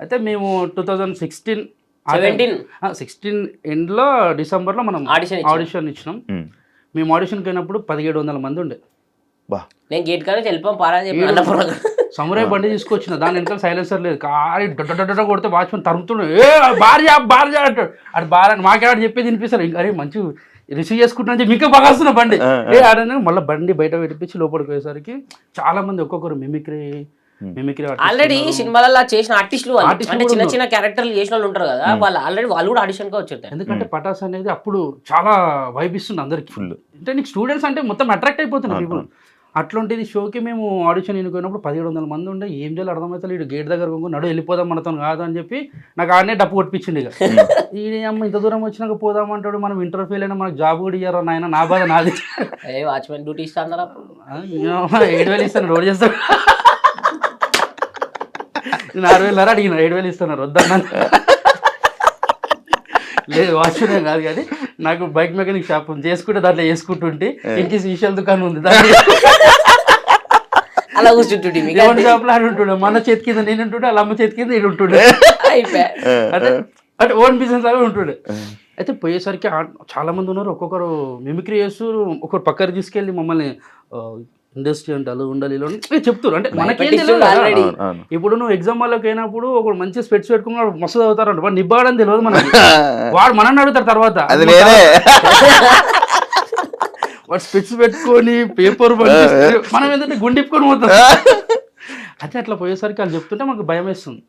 అయితే మేము two thousand sixteen seventeen sixteen ఎండ్లో డిసెంబర్లో మనం ఆడిషన్ ఆడిషన్ ఇచ్చినాం. ఉమ్. మేము ఆడిషన్కి అయినప్పుడు పదిహేడు వందల మంది ఉండే. బా. నేను గేట్ కానీ వెళ్ళిపోం పారా సమురాయ్ బండి తీసుకొచ్చిన దాని వెనకాల సైలెన్సర్ లేదు. కారి డొడ్డ కొడితే వాచ్మెన్ తరుముతుండే. ఏ భార్య భార్య అంటాడు. అటు భార్య మాకేవాడు చెప్పేది వినిపిస్తారు ఇంకా అరే మంచి రిసీవ్ చేసుకుంటున్నా ఇంకా బాగా వస్తున్నా బండి ఏ ఆడని మళ్ళీ బండి బయట పెట్టించి లోపలికి పోయేసరికి చాలా మంది ఒక్కొక్కరు మిమిక్రీ ఆల్రెడీ సినిమాలలో చేసిన ఆర్టిస్టులు అంటే చిన్న. చిన్న క్యారెక్టర్లు చేసిన వాళ్ళు ఉంటారు కదా వాళ్ళు ఆల్రెడీ వాళ్ళు కూడా ఆడిషన్గా వచ్చారు ఎందుకంటే పటాస్ అనేది అప్పుడు చాలా వైబ్ ఇస్తుంది అందరికి. ఫుల్ అంటే నీకు స్టూడెంట్స్ అంటే మొత్తం అట్రాక్ట్ అయిపోతున్నారు ఇప్పుడు అట్లాంటిది షోకి మేము ఆడిషన్ ఎన్నుకున్నప్పుడు పదిహేడు వందల మంది ఉండే ఏం చేయాలి అర్థమవుతుంది ఇటు గేట్ దగ్గర కొనుక్కొని నడు వెళ్ళిపోదాం మనతో కాదు అని చెప్పి నాకు ఆడనే డప్పు కొట్టించింది ఇక. ఈ అమ్మ ఇంత దూరం వచ్చినాక పోదాం అంటాడు మనం ఇంటర్ ఫెయిల్ అయినా మనకు జాబ్ కూడా ఇయ్యారు నాయన? నా బాధ నాది. ఏ వాచ్మెన్ డ్యూటీ ఇస్తా అన్నారు అప్పుడు ఆ, ఏమో, ఏడు వేలు ఇస్తాను రోడ్ చేస్తాడు నేను ఆరు వేలు అడిగిన ఏడు వేలు ఇస్తున్నారు వద్దన్నాను. లేదు వాచ్మెన్ కాదు కానీ నాకు బైక్ మెకానిక్ షాప్ ఉంది. చేసుకుంటే దాంట్లో వేసుకుంటుంటే ఇంటి విషయాల దుకాణం ఉంది దాంట్లో. అలా కూర్చుంటుంటే మీకు దేవుడి షాప్లో ఆడు ఉంటుండే. మన చేతి కింద నేను ఉంటుండే వాళ్ళ అమ్మ చేతి కింద నేను ఉంటుండే. అయిపోయా. అంటే అంటే ఓన్ బిజినెస్ లాగా ఉంటుండే. అయితే పోయేసరికి చాలా మంది ఉన్నారు ఒక్కొక్కరు మిమిక్రీ చేస్తూ ఒకరు పక్కకి తీసుకెళ్ళి మమ్మల్ని ఇండస్ట్రీ అంటే అలా ఉండాలి ఇలా ఉండాలి అని చెప్తారు అంటే మనకేం తెలియదు. ఇప్పుడు నువ్వు ఎగ్జామ్ వాళ్ళకి అయినప్పుడు ఒక మంచి స్పెట్స్ పెట్టుకున్నాడు మస్తు చదువుతారంట. వాడు నిబ్బాడని తెలియదు మనకి. వాడు మనల్ని అడుగుతారు తర్వాత. వాడు స్పెట్స్ పెట్టుకొని పేపర్ మనం ఏంటంటే గుండిప్పుకొని పోతాం. అయితే అట్లా పోయేసరికి వాళ్ళు చెప్తుంటే మాకు భయం వేస్తుంది.